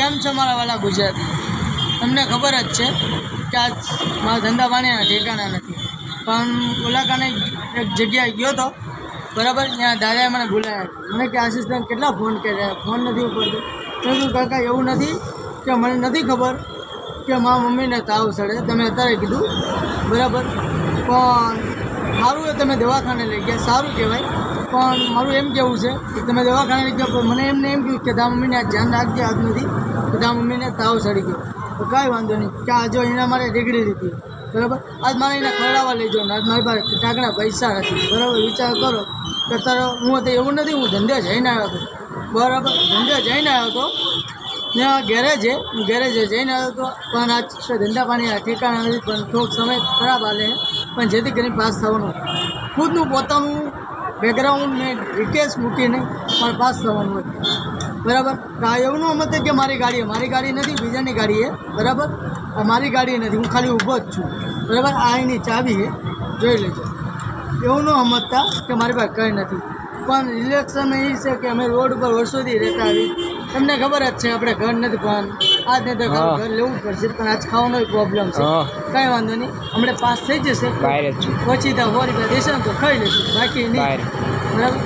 કેમ છો મારા વાલા ગુજરાતી? તમને ખબર જ છે કે આજ મારા ધંધા પાણીના ઠેકાણા નથી. પણ ઓલાકાને એક જગ્યાએ ગયો હતો બરાબર? ત્યાં દાદાએ મને બોલાવ્યા મને કે, આશીષ તને કેટલા ફોન કર્યા? ફોન નથી ઉપડતો. તો શું, કાકા, એવું નથી કે મને નથી ખબર કે મારા મમ્મીને તાવ સડે તમે અત્યારે કીધું, બરાબર? પણ સારું એ તમે દવાખાને લઈ ગયા. સારું કહેવાય. પણ મારું એમ કહેવું છે કે તમે દવાખાને લઈ ગયા મને એમને એમ કહ્યું કે, તારા મમ્મીને આ ધ્યાન રાખજે, આજ નથી. તારા મમ્મીને તાવ સડી ગયો. તો કાંઈ વાંધો નહીં. કે આ જો એના મારે રેગડી લીધી. બરાબર? આજ મારે એને ખવડાવવા લઈ જવાનું. આજ મારી પાસે ટાંકણા પૈસા નથી. બરાબર? વિચાર કરો કે તારો હું તો એવું નથી, હું ધંધે જઈને આવ્યો હતો. બરાબર? ધંધે જઈને આવ્યો હતો. ત્યાં ગેરેજે, હું ગેરેજે જઈને આવ્યો હતો. પણ આજ ધંધા પાણી ઠેકાણા નથી, પણ થોડોક સમય ખરાબ હાલે. પણ જેથી કરીને પાસ થવાનું. ખુદનું પોતાનું બેકગ્રાઉન્ડ ને રિક્વેસ્ટ મૂકીને પણ પાસ થવાનું હોય. બરાબર? એવું ન મત કે મારી ગાડી. મારી ગાડી નથી બીજાની ગાડી છે. બરાબર? મારી ગાડી નથી. હું ખાલી ઊભો જ છું. બરાબર? આ એની ચાવી છે. જોઈ લેજો. એવું ન સમજતા કે મારી પાસે કંઈ નથી. પણ ઇલેક્શન એ છે કે અમે રોડ ઉપર વર્ષોથી રહેતા આવી. તમને ખબર જ છે આપણે ઘર નથી પણ આજ નહીં તો ઘર લેવું જ પડશે. પણ આજ ખાવાનો પ્રોબ્લેમ છે. કંઈ વાંધો નહીં. હમણાં પાસ થઈ જશે. પછી તો સો રૂપિયા દેશે ને તો ખાઈ લઈશું બાકી નહીં. બરાબર?